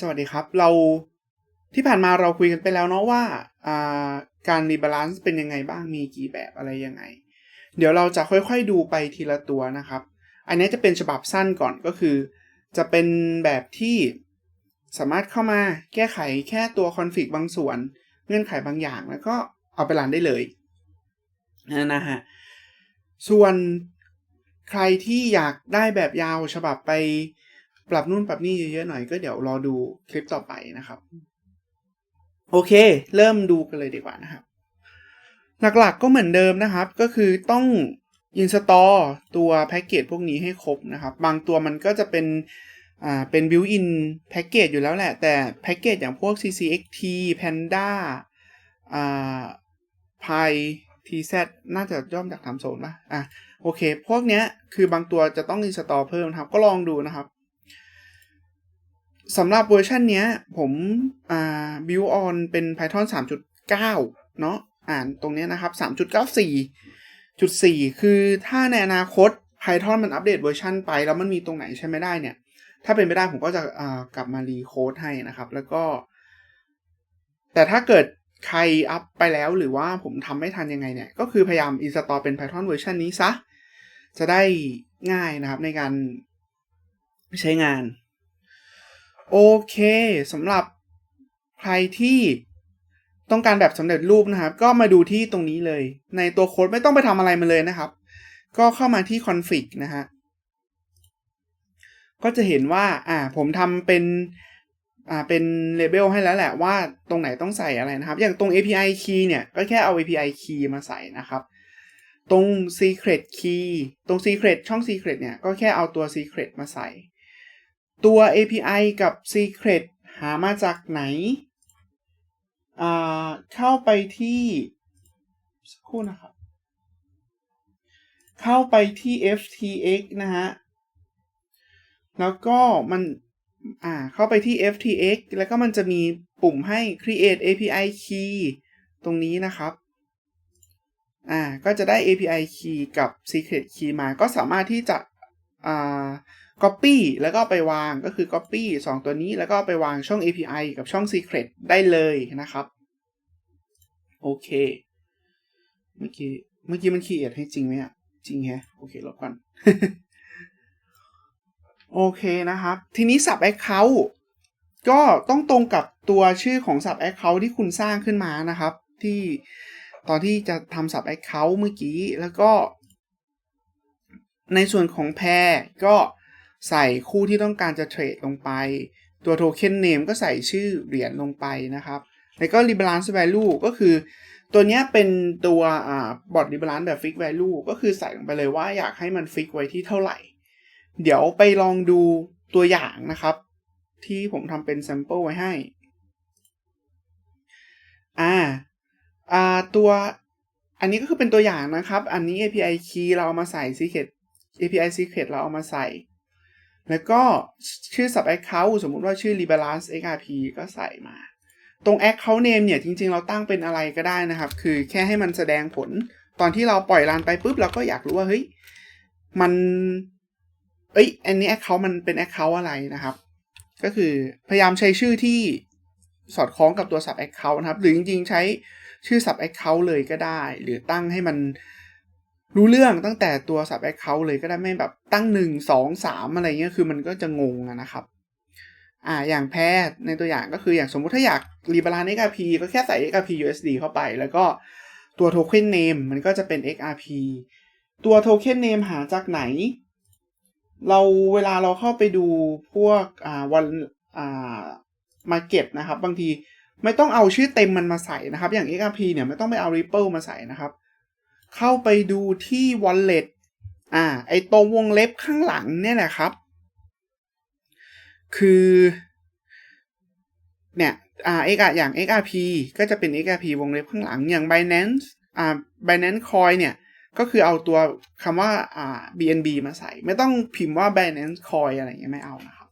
สวัสดีครับเราที่ผ่านมาเราคุยกันไปแล้วเนาะว่าอ่าการรีบาลานซ์เป็นยังไงบ้างมีกี่แบบอะไรยังไง เดี๋ยวเราจะค่อยๆดูไปทีละตัวนะครับ อันนี้จะเป็นฉบับสั้นก่อนก็คือ จะเป็นแบบที่สามารถเข้ามาแก้ไขแค่ตัวคอนฟิกบางส่วน เงื่อนไขบางอย่างแล้วก็เอาไปรันได้เลยนะฮะส่วนใครที่อยากได้แบบยาวฉบับไป ปรับนู่นปรับนี่เยอะๆหน่อยก็เดี๋ยวรอดูคลิปต่อไปนะครับ โอเค เริ่มดูกันเลยดีกว่านะครับ หลักๆก็เหมือนเดิมนะครับ ก็คือต้อง install ตัวแพ็กเกจพวกนี้ให้ครบนะครับ บางตัวมันก็จะเป็นอ่าเป็น built-in แพ็กเกจอยู่แล้วแหละ แต่แพ็กเกจอย่างพวก ccxt panda อ่า pi tz น่าจะย่อมจากทำโซนป่ะอะโอเค พวกเนี้ยคือบางตัวจะต้อง install เพิ่มนะครับ ก็ลองดูนะครับ สำหรับเวอร์ชันเนี้ย ผมอ่า build on เป็น Python 3.9 เนาะอ่านตรงนี้นะครับ 3.94.4 คือถ้าในอนาคต Python มันอัปเดตเวอร์ชันไป แล้วมันมีตรงไหนใช้ไม่ได้เนี่ย ถ้าเป็นไปได้ผมก็จะกลับมารีโค้ดให้นะครับ แล้วก็ แต่ถ้าเกิดใครอัพไปแล้วหรือว่าผมทำไม่ทันยังไงเนี่ย ก็คือพยายาม install เป็น Python เวอร์ชันนี้ซะ จะได้ง่ายนะครับในการใช้งาน โอเคสำหรับใครที่ต้องการแบบสำเร็จรูปนะครับ ก็มาดูที่ตรงนี้เลย ในตัวโค้ดไม่ต้องไปทำอะไรมาเลยนะครับ ก็เข้ามาที่ config นะฮะก็จะเห็นว่าอ่าผมทำเป็นอ่าเป็นเลเบลให้แล้วแหละว่าตรงไหนต้องใส่อะไรนะครับ อย่างตรง API key เนี่ย ก็แค่เอา API key มาใส่นะครับ ตรง secret key ตรง secret ช่อง secret เนี่ย ก็แค่เอาตัว secret มาใส่ ตัว API กับ secret หามาจากไหน เข้าไปที่สักครู่นะครับ เข้าไปที่ ftx นะฮะ แล้วก็มัน อ่า เข้าไปที่ ftx แล้วก็มันจะมีปุ่มให้ create API key ตรงนี้นะครับ อ่า ก็จะได้ API key กับ secret key มา ก็สามารถที่จะ อ่า copy แล้วก็ไปวางก็คือ copy 2 ตัวนี้แล้วก็ไปวางช่อง API กับช่อง secret ได้เลยนะครับ โอเค เมื่อกี้เมื่อกี้มัน create ให้จริงไหมอะ จริงแฮะ โอเคลบก่อน โอเคนะครับ ทีนี้ sub account ก็ต้องตรงกับตัวชื่อของ sub account ที่คุณสร้างขึ้นมานะครับ ที่ตอนที่จะทำ sub account เมื่อกี้แล้วก็ ในส่วนของแพรก็ ใส่คู่ที่ต้องการจะเทรดลงไป ตัวโทเค็นเนมก็ใส่ชื่อเหรียญลงไปนะครับ แล้วก็ rebalance value ก็คือ ตัวนี้เป็นตัวอ่าบอร์ด rebalance แบบ fix value ก็คือใส่ลงไปเลยว่าอยากให้มันฟิกไว้ที่เท่าไหร่ เดี๋ยวไปลองดูตัวอย่างนะครับ ที่ผมทำเป็น sample ไว้ให้อ่าอ่าตัวอันนี้ก็คือเป็นตัวอย่างนะครับ อันนี้ API key เราเอามาใส่ secret API secret เราเอามาใส่ แล้วก็ชื่อ sub account สมมุติว่าชื่อ rebalance xrp ก็ใส่มา ตรง account name เนี่ยจริงๆ เราตั้งเป็นอะไรก็ได้นะครับ คือแค่ให้มันแสดงผล ตอนที่เราปล่อยรันไปปุ๊บเราก็อยากรู้ว่าเฮ้ยมันเอ้ยอันนี้ account มันเป็น account อะไรนะครับ ก็คือพยายามใช้ชื่อที่สอดคล้องกับตัว sub account นะครับ หรือจริงๆ ใช้ชื่อ sub account เลยก็ได้ หรือตั้งให้มัน รู้เรื่องตั้งแต่ตัว sub account เลยก็ได้ไม่แบบตั้งหนึ่งสองสามอะไรเงี้ยคือมันก็จะงงนะครับอ่าอย่างแพทย์ในตัวอย่างก็คืออย่างสมมุติถ้าอยากรีบาลาน XRP ก็แค่ใส่ XRP USD เข้าไป แล้วก็ตัวโทเค็นเนมมันก็จะเป็น XRP ตัวโทเค็นเนมหาจากไหน เราเวลาเราเข้าไปดูพวกอ่าวันอ่ามาเก็ตนะครับ บางทีไม่ต้องเอาชื่อเต็มมันมาใส่นะครับ อย่าง XRP เนี่ยไม่ต้องไปเอา Ripple มาใส่นะครับ เข้าไปดูที่ wallet อ่า ไอตรงวงเล็บข้างหลังเนี่ยแหละครับ คือ เนี่ย อ่า X อย่าง XRP ก็จะเป็น XRP วงเล็บข้างหลัง อย่าง Binance อ่า Binance Coin เนี่ย ก็คือเอาตัวคำว่า อ่า BNB มาใส่ ไม่ต้องพิมพ์ว่า Binance Coin อะไรเงี้ยไม่เอานะครับ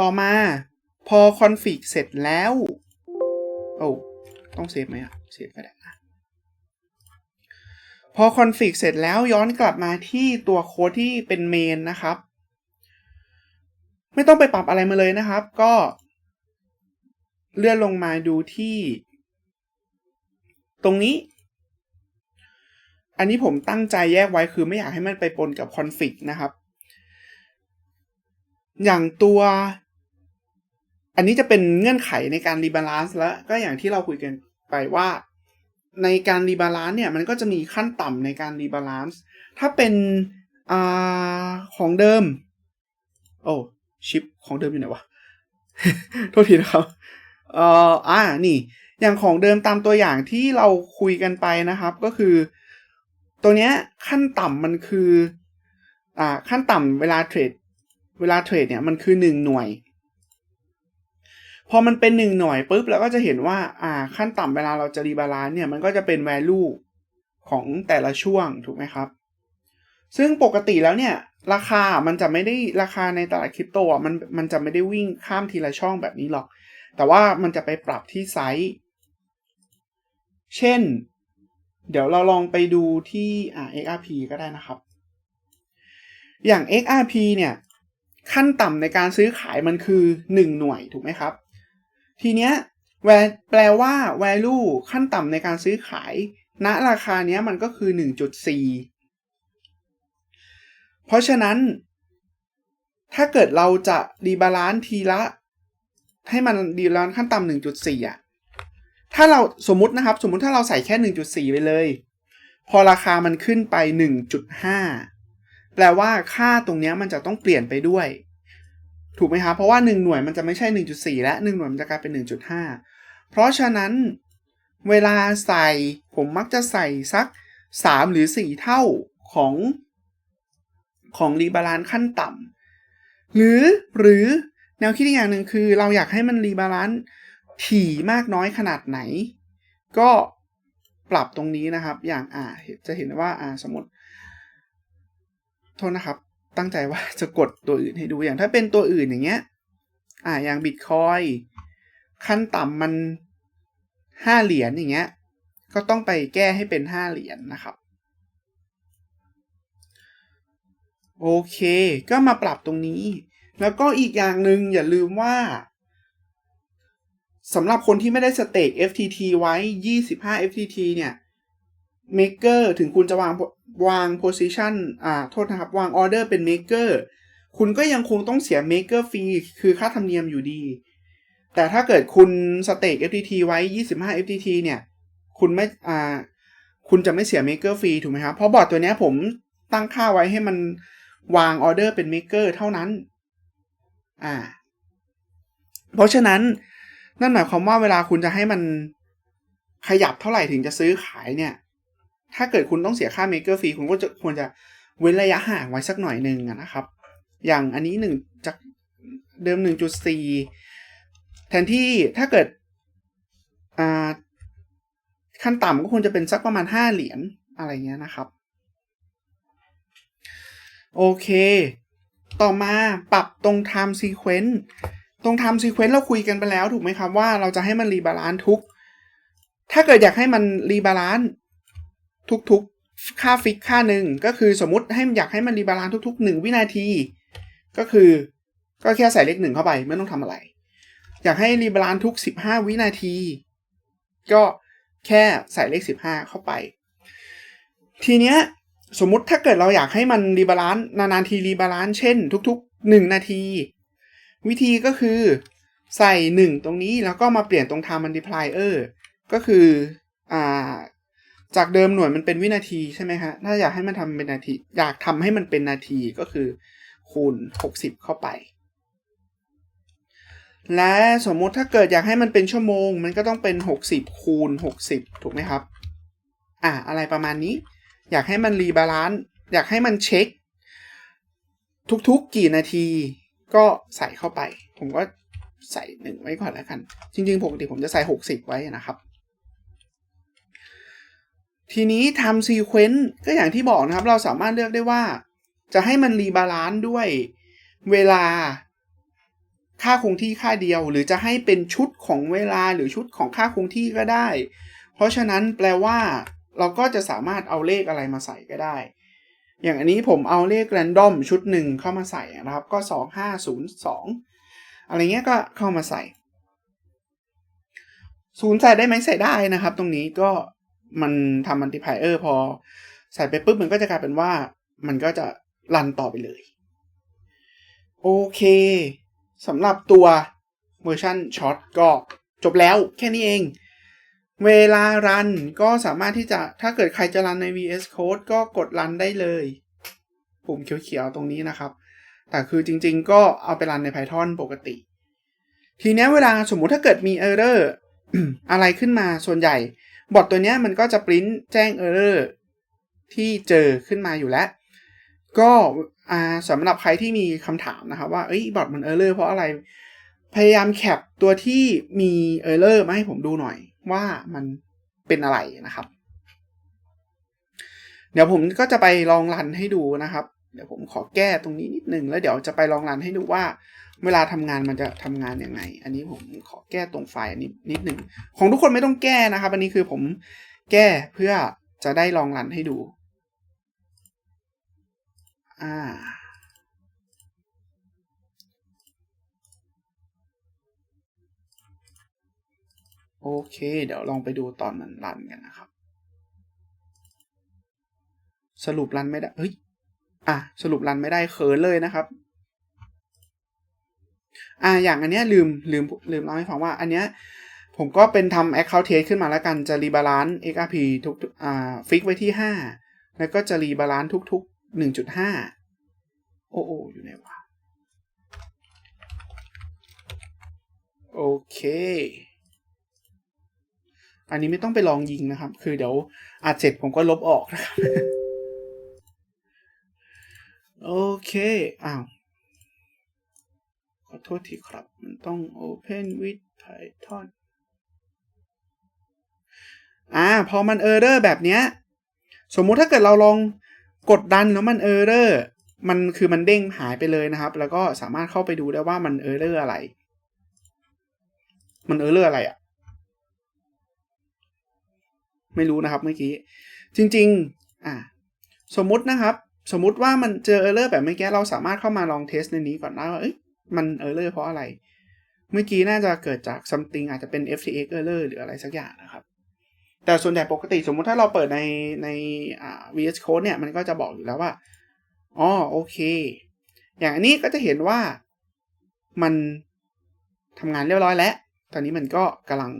ต่อมาพอคอนฟิกเสร็จแล้ว โอ้ ต้องเซฟไหมอะ เซฟก็ได้นะพอคอนฟิกเสร็จแล้วย้อนกลับมาที่ตัวโค้ดที่เป็นเมนนะครับ ไม่ต้องไปปรับอะไรมาเลยนะครับ ก็ เลื่อนลงมาดูที่ ตรงนี้ อันนี้ผมตั้งใจแยกไว้คือไม่อยากให้มันไปปนกับคอนฟิกนะครับ อย่างตัว อันนี้จะเป็นเงื่อนไขในการรีบาลานซ์แล้ว ก็อย่างที่เราคุยกัน ไปว่า ในการรีบาลานซ์เนี่ยมันก็จะมีขั้นต่ำในการรีบาลานซ์ถ้าเป็นอของเดิม โอ้ชิปของเดิมอยู่ไหนวะ โทษทีนะครับเอ่ออ่านี่ อย่างของเดิมตามตัวอย่างที่เราคุยกันไปนะครับ ก็คือ ตัวเนี้ยขั้นต่ำมันคืออ่าขั้นต่ำเวลาเทรด เวลาเทรดเนี่ยมันคือหนึ่งหน่วย พอมันเป็นหนึ่งหน่วยปุ๊บเราก็จะเห็นว่าอ่าขั้นต่ำเวลาเราจะรีบาลานซ์เนี่ยมันก็จะเป็น value ของแต่ละช่วงถูกไหมครับ ซึ่งปกติแล้วเนี่ยราคา มันจะไม่ได้ราคาในตลาดคริปโตอะมันมันจะไม่ได้วิ่งข้ามทีละช่องแบบนี้หรอก แต่ว่ามันจะไปปรับที่ไซส์เช่น เดี๋ยวเราลองไปดูที่อ่า XRP ก็ได้นะครับ อย่าง XRP เนี่ย ขั้นต่ำในการซื้อขายมันคือ 1 หน่วยถูกไหมครับ ทีเนี้ยแปลว่า value ขั้นต่ำในการซื้อขาย ณราคาเนี้ยมันก็คือ 1.4 เพราะฉะนั้น ถ้าเกิดเราจะรีบาลานซ์ทีละ ให้มันรีบาลานซ์ขั้นต่ำหนึ่งจุดสี่อะถ้าเราสมมุตินะครับ สมมุติถ้าเราใส่แค่หนึ่งจุดสี่ไปเลย พอราคามันขึ้นไปหนึ่งจุดห้าแปลว่าค่าตรงเนี้ยมันจะต้องเปลี่ยนไปด้วย ถูกไหมครับเพราะว่าหนึ่งหน่วยมันจะไม่ใช่หนึ่งจุดสี่และหนึ่งหน่วยมันจะกลายเป็นหนึ่งจุดห้าเพราะฉะนั้นเวลาใส่ผมมักจะใส่สักสามหรือสี่เท่าของของรีบาลานซ์ขั้นต่ำหรือหรือแนวคิดอีกอย่างหนึ่งคือ เราอยากให้มันรีบาลานซ์ถี่มากน้อยขนาดไหน ก็ปรับตรงนี้นะครับ อย่างอ่าจะเห็นว่าอ่าสมมติ โทษนะครับ ตั้งใจว่าจะกดตัวอื่นให้ดูอย่างถ้าเป็นตัวอื่นอย่างเงี้ย อ่าอย่างบิตคอยขั้นต่ำมันห้าเหรียญอย่างเงี้ย ก็ต้องไปแก้ให้เป็นห้าเหรียญนนะครับ โอเค ก็มาปรับตรงนี้ แล้วก็อีกอย่างหนึ่งอย่าลืมว่าสำหรับคนที่ไม่ได้สเต็ก FTT ไว้ 25 FTT เนี่ย Maker ถึงคุณจะวาง วาง position อ่าโทษนะครับ วาง order เป็น Maker คุณก็ยังคงต้องเสีย Maker fee คือค่าธรรมเนียมอยู่ดี แต่ถ้าเกิดคุณสเต็ก FTT ไว้ 25 FTT เนี่ย คุณไม่อ่าคุณจะไม่เสีย Maker fee ถูกไหมครับ เพราะบอร์ดตัวนี้ผมตั้งค่าไว้ให้มันวางออเดอร์เป็น Maker เท่านั้น อ่า เพราะฉะนั้นนั่นหมายความว่าเวลาคุณจะให้มันขยับเท่าไหร่ถึงจะซื้อขายเนี่ย ถ้าเกิดคุณต้องเสียค่า Maker fee คุณก็จะควรจะเว้นระยะห่างไว้สักหน่อยหนึ่งนะครับ อย่างอันนี้หนึ่งจากเดิม 1.4 แทนที่ถ้าเกิดขั้นต่ำก็ควรจะเป็นสักประมาณ 5 เหรียญอะไรเงี้ยนะครับ โอเค ต่อมาปรับตรง time sequence ตรง time sequence เราคุยกันไปแล้วถูกไหมครับว่าเราจะให้มันรีบาลานซ์ทุก ถ้าเกิดอยากให้มันรีบาลานซ์ ทุกๆ ค่าฟิกค่าหนึ่งก็คือสมมติให้อยากให้มันรีบาลานซ์ทุก ๆ 1 วินาที ก็คือก็แค่ใส่เลขหนึ่งเข้าไปไม่ต้องทำอะไร อยากให้รีบาลานซ์ทุก 15 วินาที ก็แค่ใส่เลข 15 เข้าไป ทีเนี้ยสมมุติถ้าเกิดเราอยากให้มันรีบาลานซ์นานๆทีรีบาลานซ์เช่น ทุก ๆ 1 นาที วิธีก็คือใส่ 1 ตรงนี้แล้วก็มาเปลี่ยนตรง time multiplier ก็คืออ่า จากเดิมหน่วยมันเป็นวินาทีใช่ไหมฮะ ถ้าอยากให้มันทำเป็นนาที อยากทำให้มันเป็นนาทีก็คือ คูณ 60 เข้าไป และสมมุติถ้าเกิดอยากให้มันเป็นชั่วโมง มันก็ต้องเป็น 60 คูณ 60 ถูกไหมครับ อ่าอะไรประมาณนี้ อยากให้มันรีบาลานซ์ อยากให้มันเช็ค ทุกๆกี่นาทีก็ใส่เข้าไป ผมก็ใส่หนึ่งไว้ก่อนแล้วกัน จริงๆปกติผมจะใส่ 60 ไว้นะครับ ทีนี้ทำซีเควนต์ก็อย่างที่บอกนะครับ เราสามารถเลือกได้ว่า จะให้มันรีบาลานซ์ด้วยเวลาค่าคงที่ค่าเดียว หรือจะให้เป็นชุดของเวลาหรือชุดของค่าคงที่ก็ได้ เพราะฉะนั้นแปลว่า เราก็จะสามารถเอาเลขอะไรมาใส่ก็ได้ อย่างอันนี้ผมเอาเลขแรนดอมชุดหนึ่งเข้ามาใส่นะครับ ก็สองห้าศูนย์สองอะไรเงี้ยก็เข้ามาใส่ศูนย์ใส่ได้ไหมใส่ได้นะครับ ตรงนี้ก็ มันทำมัลติพายเออร์พอใส่ไปปุ๊บมันก็จะกลายเป็นว่ามันก็จะรันต่อไปเลย โอเคสำหรับตัวเวอร์ชันช็อตก็จบแล้วแค่นี้เอง เวลารันก็สามารถที่จะถ้าเกิดใครจะรันใน VS Code ก็กดรันได้เลย ปุ่มเขียวๆตรงนี้นะครับ แต่คือจริงๆก็เอาไปรันใน Python ปกติ ทีนี้เวลาสมมุติถ้าเกิดมี Error อะไรขึ้นมาส่วนใหญ่ บอทตัวนี้มันก็จะปริ้นแจ้ง Error ที่เจอขึ้นมาอยู่แล้ว ก็สำหรับใครที่มีคำถามนะครับว่าเอ้ยบอทมัน Error เพราะอะไร พยายามแคปตัวที่มี Error มาให้ผมดูหน่อยว่ามันเป็นอะไรนะครับ เดี๋ยวผมก็จะไปลองรันให้ดูนะครับ เดี๋ยวผมขอแก้ตรงนี้นิดนึง แล้วเดี๋ยวจะไปลองรันให้ดูว่า เวลาทำงานมันจะทำงานยังไง อันนี้ผมขอแก้ตรงไฟล์นิดนิดนึง ของทุกคนไม่ต้องแก้นะครับ อันนี้คือผมแก้เพื่อจะได้ลองรันให้ดู อ่าโอเค เดี๋ยวลองไปดูตอนมันรันกันนะครับ สรุปรันไม่ได้ เฮ้ย อะสรุปรันไม่ได้เขินเลยนะครับอ่าอย่างอันเนี้ยลืมลืมลืมเล่าให้ฟังว่าอันเนี้ยผมก็เป็นทำ account test ขึ้นมาแล้วกันจะรีบาลานซ์ XRP ทุกอ่าฟิกไว้ที่ 5 แล้วก็จะรีบาลานซ์ทุก ๆ 1.5 โอ้โออยู่ไหนวะโอเค อันนี้ไม่ต้องไปลองยิงนะครับ คือเดี๋ยวอัดเสร็จผมก็ลบออกนะครับ โอเค อ้าว ขอโทษทีครับ มันต้อง Open with Python อ่า พอมัน Error แบบเนี้ย สมมุติถ้าเกิดเราลองกดดันแล้วมัน Error มันคือมันเด้งหายไปเลยนะครับ แล้วก็สามารถเข้าไปดูได้ว่ามัน Error อะไร มัน Error อะไรอะ่ะ ไม่รู้นะครับเมื่อกี้ จริง ๆ อ่า สมมุตินะครับ สมมุติว่ามันเจอ error แบบเมื่อกี้เราสามารถเข้ามาลองเทสในนี้ก่อนได้ว่าเอ้ยมัน error เพราะอะไร เมื่อกี้น่าจะเกิดจาก something อาจจะเป็น ftx error หรืออะไรสักอย่างนะครับ แต่ส่วนใหญ่ปกติสมมุติถ้าเราเปิดในใน VS Code เนี่ยมันก็จะบอกอยู่แล้วว่าอ๋อโอเค อย่างอันนี้ก็จะเห็นว่ามันทำงานเรียบร้อยแล้ว ตอนนี้มันก็กำลัง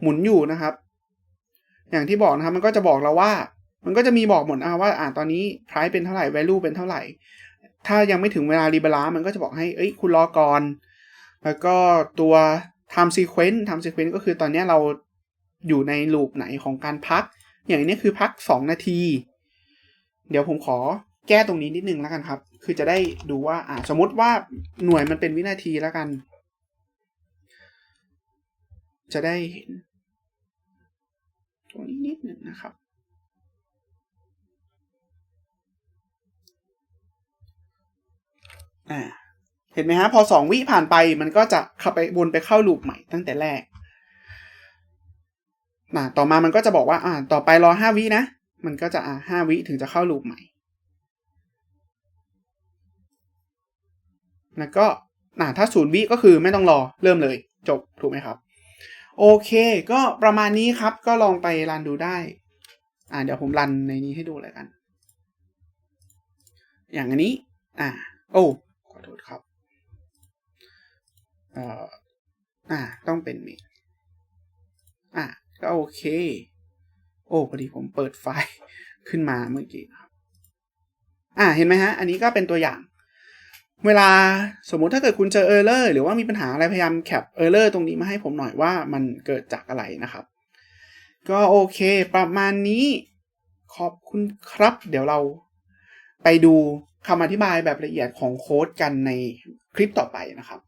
หมุนอยู่นะครับ อย่างที่บอกนะครับมันก็จะบอกเราว่า มันก็จะมีบอกหมดว่าอ่าตอนนี้ price เป็นเท่าไหร่ value เป็นเท่าไหร่ ถ้ายังไม่ถึงเวลารีบาลานมันก็จะบอกให้เอ้ยคุณรอก่อน แล้วก็ตัว time sequence time sequence ก็คือตอนนี้เราอยู่ในลูปไหนของการพัก อย่างนี้คือพัก 2 นาที เดี๋ยวผมขอแก้ตรงนี้นิดนึงแล้วกันครับ คือจะได้ดูว่าอ่าสมมติว่าหน่วยมันเป็นวินาทีแล้วกัน จะได้เห็นตรงนี้นิดหนึ่งนะครับ อ่าเห็นไหมฮะ พอสองวิผ่านไปมันก็จะขับไปวนไปเข้าลูปใหม่ตั้งแต่แรกนะต่อมามันก็จะบอกว่าอ่าต่อไปรอห้าวินะ มันก็จะอ่าห้าวิถึงจะเข้าลูปใหม่ แล้วก็นะถ้าศูนย์วิก็คือไม่ต้องรอเริ่มเลยจบถูกไหมครับ โอเค ก็ประมาณนี้ครับก็ลองไปรันดูได้ อ่าเดี๋ยวผมรันในนี้ให้ดูเลยกัน อย่างอันนี้ อ่า โอ้ อโทษครับเอ่ออ่าต้องเป็นเมนอ่าก็โอเค โอ้พอดีผมเปิดไฟล์ขึ้นมาเมื่อกี้ครับอ่าเห็นไหมฮะ อันนี้ก็เป็นตัวอย่าง เวลาสมมุติถ้าเกิดคุณเจอเออร์เลอร์หรือว่ามีปัญหาอะไรพยายามแคปเออร์เลอร์ตรงนี้มาให้ผมหน่อยว่ามันเกิดจากอะไรนะครับ ก็โอเค ประมาณนี้ขอบคุณครับ เดี๋ยวเราไปดู คำอธิบายแบบละเอียดของโค้ดกันในคลิปต่อไปนะครับ